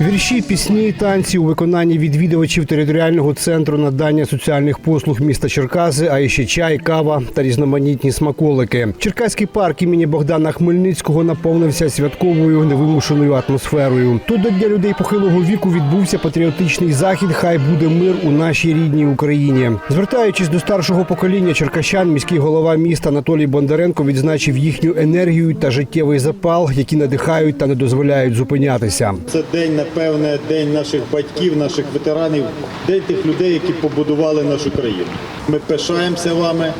Вірші, пісні, танці у виконанні відвідувачів територіального центру надання соціальних послуг міста Черкаси, а ще чай, кава та різноманітні смаколики. Черкаський парк імені Богдана Хмельницького наповнився святковою невимушеною атмосферою. Тут до дня людей похилого віку відбувся патріотичний захід. Хай буде мир у нашій рідній Україні. Звертаючись до старшого покоління черкащан, міський голова міста Анатолій Бондаренко відзначив їхню енергію та життєвий запал, які надихають та не дозволяють зупинятися. Це день, напевне, день наших батьків, наших ветеранів, день тих людей, які побудували нашу країну. Ми пишаємося вами.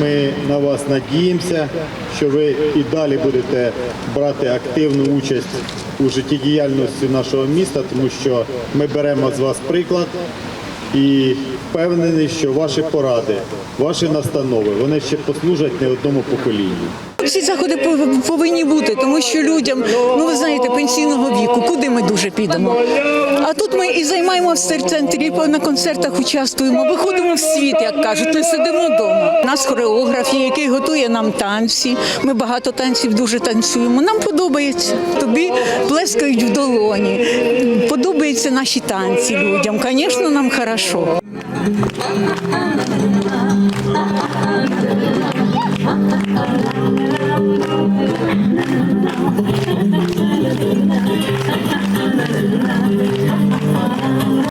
Ми на вас надіємося, що ви і далі будете брати активну участь у життєдіяльності нашого міста, тому що ми беремо з вас приклад і впевнений, що ваші поради, ваші настанови, вони ще послужать не одному поколінню. Ці заходи пов- повинні бути, тому що людям, ну ви знаєте, пенсійного віку, куди ми дуже підемо. А тут ми і займаємося в центрі, на концертах участвуємо, виходимо в світ, як кажуть, не сидимо вдома. У нас хореограф який готує нам танці. Ми багато танців дуже танцюємо. Нам подобається. Тобі плескають в долоні. Подобаються наші танці людям. Звісно, нам хорошо.